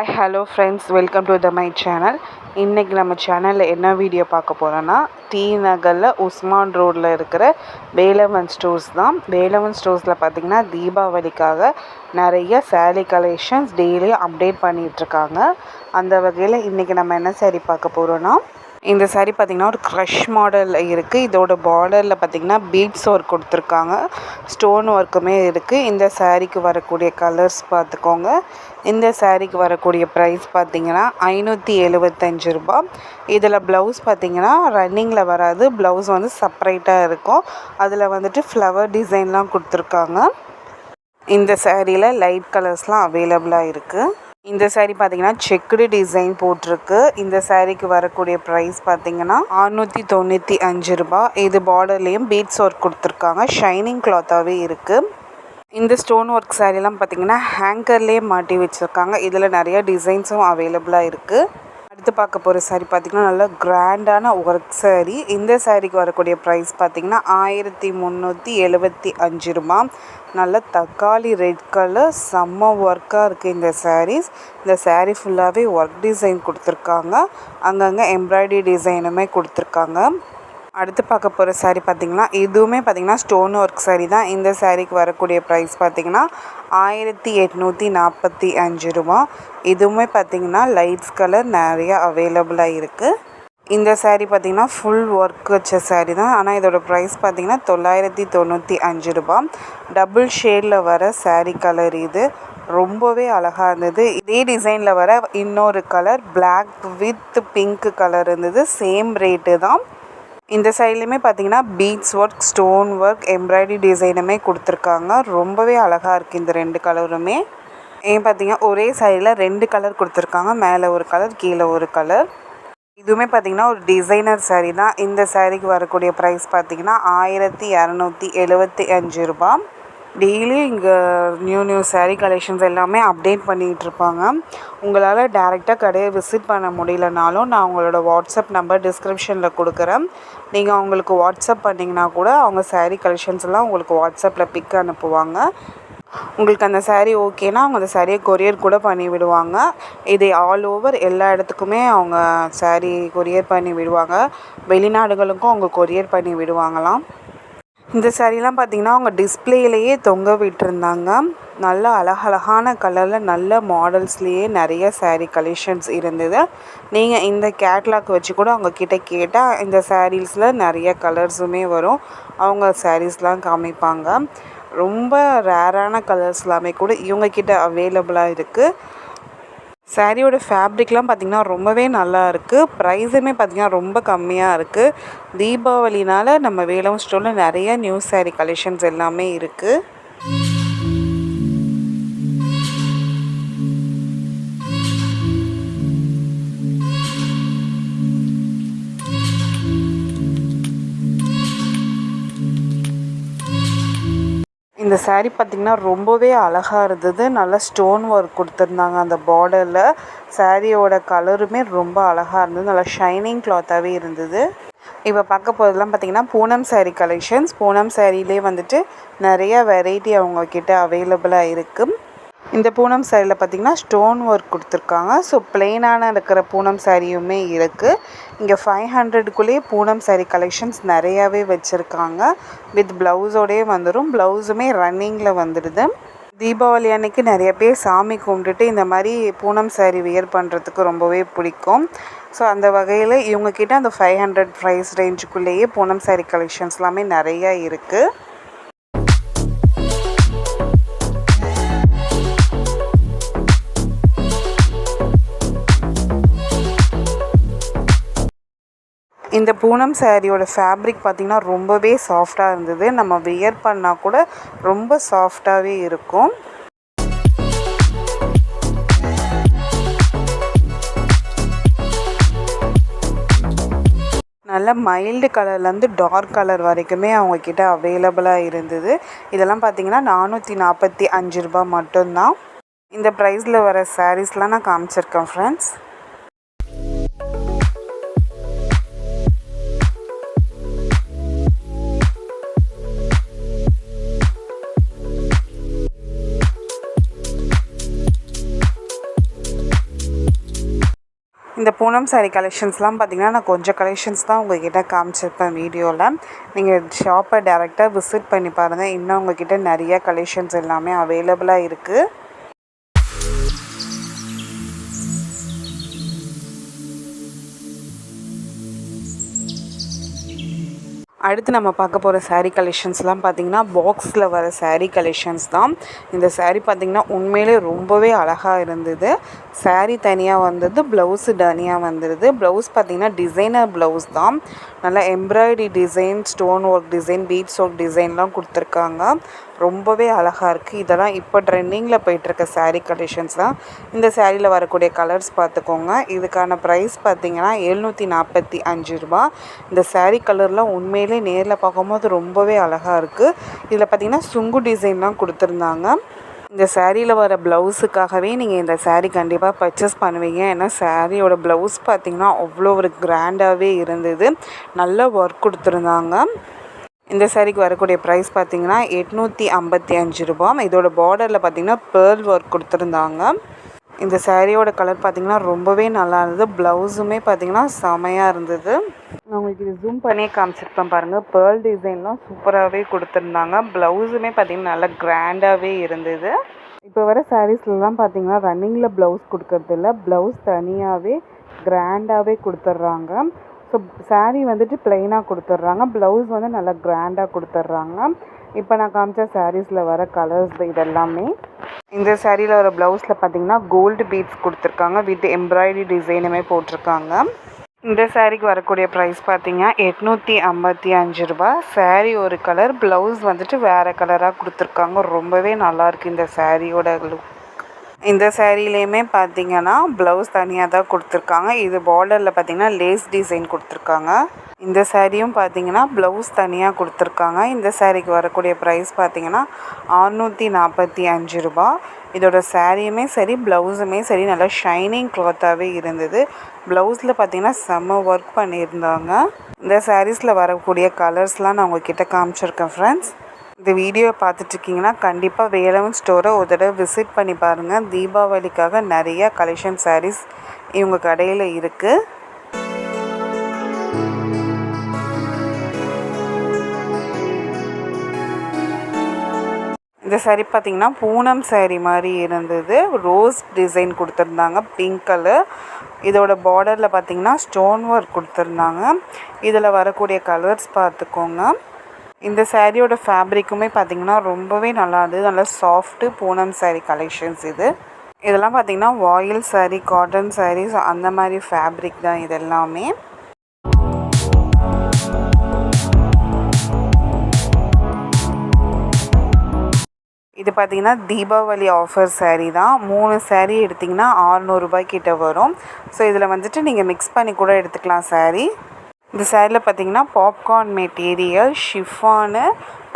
Hi hello friends welcome to the my channel இன்றைக்கி நம்ம சேனலில் என்ன வீடியோ பார்க்க போகிறோன்னா டி நகரில் உஸ்மான் ரோட்டில் இருக்கிற வேலவன் ஸ்டோர்ஸ் தான். வேலவன் ஸ்டோர்ஸில் பார்த்திங்கன்னா தீபாவளிக்காக நிறைய சேரீ கலெக்ஷன்ஸ் டெய்லியும் அப்டேட் பண்ணிகிட்ருக்காங்க அந்த வகையில் இன்றைக்கி நம்ம என்ன சேரீ பார்க்க போகிறோன்னா இந்த சாரீ பார்த்திங்கன்னா ஒரு க்ரஷ் மாடலில் இருக்குது இதோட பார்டரில் பார்த்திங்கன்னா பீட்ஸ் ஒர்க் கொடுத்துருக்காங்க. ஸ்டோன் ஒர்க்குமே இருக்குது இந்த சாரீக்கு வரக்கூடிய கலர்ஸ் பார்த்துக்கோங்க. இந்த சாரீக்கு வரக்கூடிய ப்ரைஸ் பார்த்திங்கன்னா ஐநூற்றி எழுபத்தஞ்சு ரூபா இதில் ப்ளவுஸ் பார்த்திங்கன்னா ரன்னிங்கில் வராது. ப்ளவுஸ் வந்து செப்பரேட்டாக இருக்கும். அதில் வந்துட்டு ஃப்ளவர் டிசைன்லாம் கொடுத்துருக்காங்க. இந்த சேரீயில் லைட் கலர்ஸ்லாம் அவைலபிளாக இருக்குது இந்த saree பார்த்தீங்கன்னா செக்குடு டிசைன் போட்டிருக்கு. இந்த சாரீக்கு வரக்கூடிய ப்ரைஸ் பார்த்தீங்கன்னா அறுநூற்றி தொண்ணூற்றி அஞ்சு ரூபா இது பார்டர்லேயும் பீட்ஸ் ஒர்க் கொடுத்துருக்காங்க. ஷைனிங் கிளாத்தாகவே இருக்குது இந்த ஸ்டோன் ஒர்க் சாரீலாம் பார்த்தீங்கன்னா ஹேங்கர்லேயே மாட்டி வச்சுருக்காங்க. இதில் நிறையா டிசைன்ஸும் அவைலபிளாக இருக்குது அடுத்து பார்க்க போகிற saree பார்த்திங்கன்னா நல்ல கிராண்டான ஒர்க் saree. இந்த சாரீக்கு வரக்கூடிய ப்ரைஸ் பார்த்திங்கன்னா ஆயிரத்தி முந்நூற்றி எழுபத்தி அஞ்சு ரூபா நல்ல தக்காளி ரெட் கலர் செம்ம ஒர்க்காக இருக்குது இந்த சாரீஸ் இந்த சாரீ ஃபுல்லாகவே ஒர்க் டிசைன் கொடுத்துருக்காங்க. அங்கங்கே எம்ப்ராய்டரி டிசைனுமே கொடுத்துருக்காங்க. அடுத்து பார்க்க போகிற சாரீ பார்த்திங்கன்னா இதுவுமே பார்த்திங்கன்னா ஸ்டோன் ஒர்க் சாரீ தான். இந்த சாரீக்கு வரக்கூடிய ப்ரைஸ் பார்த்திங்கன்னா ஆயிரத்தி எட்நூற்றி நாற்பத்தி அஞ்சு ரூபா. இதுவுமே பார்த்திங்கன்னா லைட்ஸ் கலர் நிறையா அவைலபிளாக இருக்குது இந்த சாரீ பார்த்திங்கன்னா ஃபுல் ஒர்க் வச்ச சாரீ தான். ஆனால் இதோட ப்ரைஸ் பார்த்திங்கன்னா தொள்ளாயிரத்தி தொண்ணூற்றி அஞ்சு ரூபா. டபுள் ஷேடில் வர சாரீ கலர் இது. ரொம்பவே அழகாக இருந்தது. இதே டிசைனில் வர இன்னொரு colour black with pink colour இருந்தது. சேம் ரேட்டு தான். இந்த சைட்லேயுமே பார்த்தீங்கன்னா beads work stone work embroidery டிசைனுமே கொடுத்துருக்காங்க. ரொம்பவே அழகாக இருக்குது இந்த ரெண்டு கலருமே. ஏன் பார்த்தீங்கன்னா ஒரே சைடில் ரெண்டு கலர் கொடுத்துருக்காங்க. மேலே ஒரு கலர் கீழே ஒரு கலர் இதுவுமே பார்த்தீங்கன்னா ஒரு டிசைனர் சாரீ தான். இந்த சாரீக்கு வரக்கூடிய ப்ரைஸ் பார்த்தீங்கன்னா ஆயிரத்தி இரநூத்தி எழுபத்தி அஞ்சு ரூபாய். டெய்லியும் இங்கே நியூ நியூ saree கலெக்ஷன்ஸ் எல்லாமே அப்டேட் பண்ணிகிட்டு இருப்பாங்க உங்களால் டேரெக்டாக கடையை விசிட் பண்ண முடியலனாலும் நான் உங்களோட வாட்ஸ்அப் நம்பர் டிஸ்கிரிப்ஷனில் கொடுக்குறேன். நீங்கள் அவங்களுக்கு வாட்ஸ்அப் பண்ணிங்கன்னா கூட அவங்க saree கலெக்ஷன்ஸ் எல்லாம் உங்களுக்கு வாட்ஸ்அப்பில் பிக் அனுப்புவாங்க. உங்களுக்கு அந்த சேரீ ஓகேனா அவங்க அந்த சாரியை கொரியர் கூட பண்ணி விடுவாங்க. இது ஆல் ஓவர் எல்லா இடத்துக்குமே அவங்க சேரீ கொரியர் பண்ணி விடுவாங்க. வெளிநாடுகளுக்கும் அவங்க கொரியர் பண்ணி விடுவாங்களாம். இந்த சாரீலாம் பார்த்தீங்கன்னா அவங்க டிஸ்பிளேலையே தொங்க விட்டுருந்தாங்க. நல்ல அழகழகான கலரில் நல்ல மாடல்ஸ்லேயே நிறைய சாரீ கலெக்ஷன்ஸ் இருந்தது. நீங்கள் இந்த கேட்லாக் வச்சு கூட அவங்கக்கிட்ட கேட்டால் இந்த சாரீஸில் நிறைய கலர்ஸுமே வரும். அவங்க சாரீஸ்லாம் காமிப்பாங்க. ரொம்ப ரேரான கலர்ஸ் எல்லாமே கூட இவங்கக்கிட்ட அவைலபிளாக இருக்குது சாரியோட ஃபேப்ரிக்லாம் பார்த்திங்கன்னா ரொம்பவே நல்லா இருக்குது ப்ரைஸுமே பார்த்திங்கன்னா ரொம்ப கம்மியாக இருக்குது தீபாவளினால் நம்ம வேலவன் ஸ்டோரில் நிறைய நியூ saree கலெக்ஷன்ஸ் எல்லாமே இருக்குது இந்த சாரீ பார்த்திங்கன்னா ரொம்பவே அழகாக இருந்தது. நல்லா ஸ்டோன் ஒர்க் கொடுத்துருந்தாங்க அந்த பார்டரில் சாரியோட கலருமே ரொம்ப அழகாக இருந்தது. நல்லா ஷைனிங் கிளாத்தாகவே இருந்தது. இப்போ பார்க்க போகிறதுலாம் பார்த்திங்கன்னா பூனம் சாரீ கலெக்ஷன்ஸ் பூனம் சாரிலே வந்துட்டு நிறைய வெரைட்டி அவங்கக்கிட்ட அவைலபிளாக இருக்குது இந்த பூனம் சாரியில் பார்த்திங்கன்னா ஸ்டோன் ஒர்க் கொடுத்துருக்காங்க. ஸோ பிளெயினான இருக்கிற பூனம் சாரியுமே இருக்குது இங்கே ஃபைவ் ஹண்ட்ரடுக்குள்ளேயே பூனம் சாரி கலெக்ஷன்ஸ் நிறையாவே வச்சுருக்காங்க. வித் ப்ளவுஸோடையே வந்துடும் ப்ளவுஸுமே ரன்னிங்கில் வந்துடுது. தீபாவளி அன்னைக்கு நிறைய பேர் சாமி கும்பிட்டுட்டு இந்த மாதிரி பூனம் சாரி வியர் பண்ணுறதுக்கு ரொம்பவே பிடிக்கும். ஸோ அந்த வகையில் இவங்கக்கிட்ட அந்த ஃபைவ் ஹண்ட்ரட் ப்ரைஸ் ரேஞ்சுக்குள்ளேயே பூனம் சாரி கலெக்ஷன்ஸ் எல்லாமே நிறையா இருக்குது இந்த பூனம் சாரியோட ஃபேப்ரிக் பார்த்திங்கன்னா ரொம்பவே சாஃப்டாக இருந்தது. நம்ம வியர் பண்ணால் கூட ரொம்ப சாஃப்டாகவே இருக்கும். நல்ல மைல்டு கலர்லேருந்து டார்க் கலர் வரைக்குமே அவங்கக்கிட்ட அவைலபிளாக இருந்தது. இதெல்லாம் பார்த்தீங்கன்னா நானூற்றி நாற்பத்தி அஞ்சு ரூபா மட்டும்தான். இந்த ப்ரைஸில் வர சாரீஸ்லாம் நான் காமிச்சிருக்கேன் ஃப்ரெண்ட்ஸ் இந்த பூனம் சாரீ கலெக்ஷன்ஸ்லாம் பார்த்திங்கன்னா நான் கொஞ்சம் கலெக்ஷன்ஸ் தான் உங்கள்கிட்ட காமிச்சிருப்பேன் வீடியோவில் நீங்கள் ஷாப்பை டேரெக்டாக விசிட் பண்ணி பாருங்கள் இன்னும் உங்கள்கிட்ட நிறைய கலெக்ஷன்ஸ் எல்லாமே அவைலபிளாக இருக்குது அடுத்து நம்ம பார்க்க போகிற சாரீ கலெக்ஷன்ஸ்லாம் பார்த்திங்கன்னா பாக்ஸில் வர சாரீ கலெக்ஷன்ஸ் தான். இந்த சாரீ பார்த்திங்கன்னா உண்மையிலே ரொம்பவே அழகாக இருந்தது. சாரீ தனியாக வந்தது ப்ளவுஸு தனியாக வந்துடுது ப்ளவுஸ் பார்த்திங்கன்னா டிசைனர் ப்ளவுஸ் தான். நல்லா embroidery design stone work design beads work டிசைன்லாம் கொடுத்துருக்காங்க. ரொம்பவே அழகாக இருக்குது இதெல்லாம் இப்போ ட்ரெண்டிங்கில் போயிட்டுருக்க சாரீ கலெக்ஷன்ஸ் தான். இந்த சாரியில் வரக்கூடிய கலர்ஸ் பார்த்துக்கோங்க. இதுக்கான ப்ரைஸ் பார்த்திங்கன்னா எழுநூற்றி நாற்பத்தி அஞ்சு ரூபா. இந்த சாரீ கலர்லாம் உண்மையிலே நேரில் பார்க்கும்போது ரொம்பவே அழகாக இருக்குது இதில் பார்த்திங்கன்னா சுங்கு டிசைன்லாம் கொடுத்துருந்தாங்க. இந்த சேரீயில் வர ப்ளவுஸுக்காகவே நீங்கள் இந்த சேரீ கண்டிப்பாக பர்ச்சேஸ் பண்ணுவீங்க. ஏன்னா சேரீயோட ப்ளவுஸ் பார்த்திங்கன்னா அவ்வளோ ஒரு கிராண்டாகவே இருந்தது. நல்ல ஒர்க் கொடுத்துருந்தாங்க. இந்த சேரீக்கு வரக்கூடிய ப்ரைஸ் பார்த்திங்கன்னா எட்நூற்றி ஐம்பத்தி அஞ்சு ரூபா இதோட பார்டரில் பார்த்திங்கன்னா பேர்ல் ஒர்க் கொடுத்துருந்தாங்க. இந்த சேரீயோட கலர் பார்த்திங்கன்னா ரொம்பவே நல்லா இருந்தது. ப்ளவுஸுமே பார்த்திங்கன்னா செமையாக இருந்தது. நான் உங்களுக்கு இது ஜூம் பண்ணியே காமிச்சிருப்பேன் பாருங்கள் பேர்ல் டிசைன்லாம் சூப்பராகவே கொடுத்துருந்தாங்க. ப்ளவுஸுமே பார்த்திங்கன்னா நல்லா கிராண்டாகவே இருந்தது. இப்போ வர சாரீஸ்லலாம் பார்த்திங்கன்னா ரன்னிங்கில் ப்ளவுஸ் கொடுக்கறதில்ல ப்ளவுஸ் தனியாகவே கிராண்டாகவே கொடுத்துட்றாங்க ஸோ சாரீ வந்துட்டு ப்ளைனாக கொடுத்துட்றாங்க ப்ளவுஸ் வந்து நல்லா கிராண்டாக கொடுத்துட்றாங்க இப்போ நான் காமிச்ச சாரீஸில் வர கலர்ஸ் இதெல்லாமே இந்த சாரியில் வர ப்ளவுஸில் பார்த்தீங்கன்னா கோல்டு பீட்ஸ் கொடுத்துருக்காங்க. வித் எம்ப்ராய்டரி டிசைனுமே போட்டிருக்காங்க. இந்த சாரீக்கு வரக்கூடிய ப்ரைஸ் பார்த்தீங்கன்னா எட்நூற்றி ஐம்பத்தி அஞ்சு ரூபா. சாரீ ஒரு கலர் ப்ளவுஸ் வந்துட்டு வேறு கலராக கொடுத்துருக்காங்க. ரொம்பவே நல்லாயிருக்கு இந்த சாரியோட லுக் இந்த சேரீலேயுமே பார்த்தீங்கன்னா ப்ளவுஸ் தனியாக தான் கொடுத்துருக்காங்க. இது பார்டரில் பார்த்தீங்கன்னா லேஸ் டிசைன் கொடுத்துருக்காங்க. இந்த சேரீயும் பார்த்தீங்கன்னா ப்ளவுஸ் தனியாக கொடுத்துருக்காங்க. இந்த சேரீக்கு வரக்கூடிய ப்ரைஸ் பார்த்தீங்கன்னா அறுநூற்றி நாற்பத்தி அஞ்சு ரூபா. இதோட சேரீயுமே சரி ப்ளவுஸுமே சரி நல்லா ஷைனிங் க்ளாத்தாகவே இருந்தது. ப்ளவுஸில் பார்த்தீங்கன்னா செம்ம ஒர்க் பண்ணியிருந்தாங்க. இந்த சாரீஸில் வரக்கூடிய கலர்ஸ்லாம் நான் உங்ககிட்ட காமிச்சிருக்கேன் ஃப்ரெண்ட்ஸ் இந்த வீடியோ பார்த்துட்ருக்கீங்கன்னா கண்டிப்பாக வேலவன் ஸ்டோரை ஒரு தடவை விசிட் பண்ணி பாருங்கள் தீபாவளிக்காக நிறைய கலெக்ஷன் சாரீஸ் இவங்க கடையில் இருக்குது இந்த சாரீ பார்த்திங்கன்னா பூனம் சாரீ மாதிரி இருந்தது. ரோஸ் டிசைன் கொடுத்துருந்தாங்க. பிங்க் கலர் இதோட பார்டரில் பார்த்திங்கன்னா ஸ்டோன் ஒர்க் கொடுத்துருந்தாங்க. இதில் வரக்கூடிய கலர்ஸ் பார்த்துக்கோங்க. இந்த சேரீயோட ஃபேப்ரிக்குமே பார்த்திங்கன்னா ரொம்பவே நல்லா இருந்தது. நல்லா சாஃப்ட்டு பூனம் சேரீ கலெக்ஷன்ஸ் இது. இதெல்லாம் பார்த்திங்கன்னா வாயில் சாரீ காட்டன் சாரீஸ் அந்த மாதிரி ஃபேப்ரிக் தான் இது எல்லாமே இது பார்த்திங்கன்னா தீபாவளி ஆஃபர் சேரீ தான். மூணு சேரீ எடுத்திங்கன்னா ஆறுநூறுபாய்க்கிட்ட வரும். ஸோ இதில் வந்துட்டு நீங்கள் மிக்ஸ் பண்ணி கூட எடுத்துக்கலாம் சேரீ இந்த சேரீயில் பார்த்தீங்கன்னா popcorn material chiffon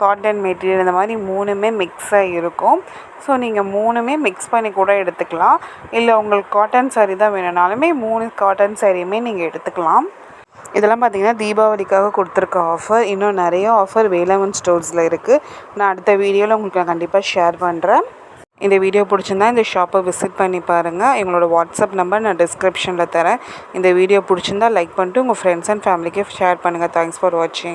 cotton material இந்த மாதிரி மூணுமே மிக்ஸாக இருக்கும். ஸோ நீங்கள் மூணுமே மிக்ஸ் பண்ணி கூட எடுத்துக்கலாம். இல்லை உங்களுக்கு காட்டன் சாரீ தான் வேணும்னாலுமே மூணு காட்டன் சாரியுமே நீங்கள் எடுத்துக்கலாம். இதெல்லாம் பார்த்தீங்கன்னா தீபாவளிக்காக கொடுத்துருக்க ஆஃபர் இன்னும் நிறைய ஆஃபர் வேலவன் ஸ்டோர்ஸில் இருக்குது நான் அடுத்த வீடியோவில் உங்களுக்கு நான் கண்டிப்பாக ஷேர் பண்ணுறேன் இந்த வீடியோ பிடிச்சிருந்தா இந்த ஷாப்பை விசிட் பண்ணி பாருங்கள் எங்களோட வாட்ஸ்அப் நம்பர் நான் டிஸ்கிரிப்ஷனில் தரேன். இந்த வீடியோ பிடிச்சிருந்தா லைக் பண்ணிட்டு உங்கள் ஃப்ரெண்ட்ஸ் அண்ட் ஃபேமிலிக்கு ஷேர் பண்ணுங்கள் தேங்க்ஸ் ஃபார் வாட்சிங்